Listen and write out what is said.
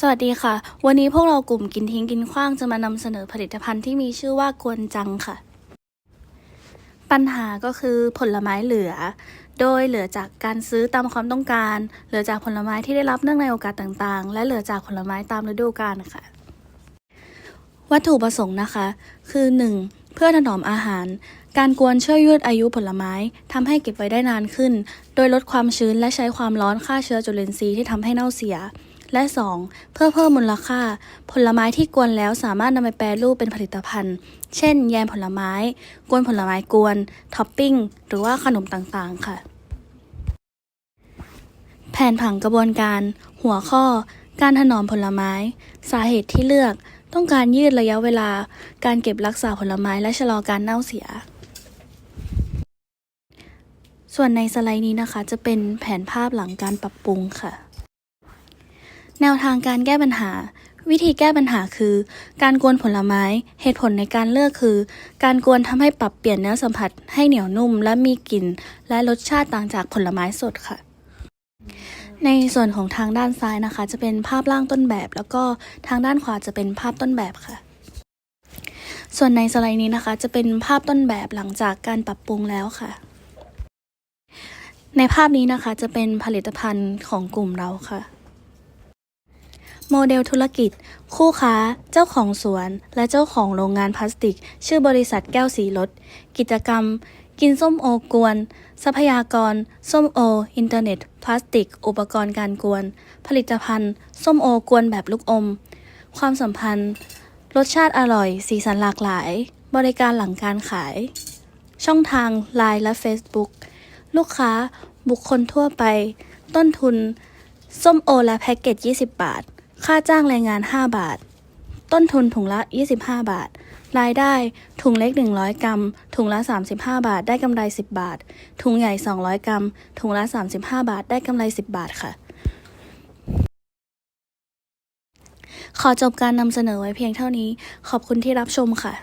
สวัสดีค่ะ วันนี้พวกเรากลุ่มกินทิ้งกินขว้างจะมานำเสนอผลิตภัณฑ์ที่มีชื่อว่ากวนจังค่ะ ปัญหาก็คือผลไม้เหลือ โดยเหลือจากการซื้อตามความต้องการ เหลือจากผลไม้ที่ได้รับเนื่องในโอกาสต่างๆ และเหลือจากผลไม้ตามฤดูกาลค่ะ วัตถุประสงค์นะคะ คือ 1. เพื่อถนอมอาหาร การกวนช่วยยืดอายุผลไม้ทำให้เก็บไว้ได้นานขึ้น โดยลดความชื้นและใช้ความร้อนฆ่าเชื้อจุลินทรีย์ที่ทำให้เน่าเสีย และ 2. เพื่อเพิ่มมูลค่า ผลไม้ที่กวนแล้วสามารถนำไปแปรรูปเป็นผลิตภัณฑ์ เช่น แยมผลไม้ กวนผลไม้กวน ท็อปปิ้ง หรือว่าขนมต่างๆ ค่ะ แผนผังกระบวนการ หัวข้อ การถนอมผลไม้ สาเหตุที่เลือก ต้องการยืดระยะเวลา การเก็บรักษาผลไม้และชะลอการเน่าเสีย ส่วนในสไลด์นี้นะคะ จะเป็นแผนภาพหลังการปรับปรุงค่ะ แนวทางการแก้ปัญหา วิธีแก้ปัญหาคือ การกวนผลไม้ เหตุผลในการเลือกคือ การกวนทำให้ปรับเปลี่ยนเนื้อสัมผัส ให้เหนียวนุ่มและมีกลิ่น และรสชาติต่างจากผลไม้สดค่ะ ในส่วนของทางด้านซ้ายนะคะ จะเป็นภาพร่างต้นแบบ แล้วก็ทางด้านขวาจะเป็นภาพต้นแบบค่ะ ส่วนในสไลด์นี้นะคะ จะเป็นภาพต้นแบบหลังจากการปรับปรุงแล้วค่ะในภาพนี้นะคะจะเป็นผลิตภัณฑ์ของกลุ่มเราค่ะ โมเดลธุรกิจ คู่ค้า เจ้าของสวน และเจ้าของโรงงานพลาสติก ชื่อบริษัทแก้วสีรถ กิจกรรม กินส้มโอกวน ทรัพยากร ส้มโอ อินเทอร์เน็ต พลาสติก อุปกรณ์การกวน ผลิตภัณฑ์ ส้มโอกวนแบบลูกอม ความสัมพันธ์ รสชาติอร่อย สีสันหลากหลาย บริการหลังการขาย ช่องทาง Line และ Facebook ลูกค้า บุคคลทั่วไป ต้นทุน ส้มโอและแพ็กเกจ 20 บาท ค่าจ้างแรงงาน 5 บาท ต้นทุนถุงละ 25 บาท รายได้ถุงเล็ก 100 กรัม ถุงละ 35 บาท ได้กำไร 10 บาท ถุงใหญ่ 200 กรัม ถุงละ 35 บาท ได้กำไร 10 บาทค่ะ ขอจบการนำเสนอไว้เพียงเท่านี้ ขอบคุณที่รับชมค่ะ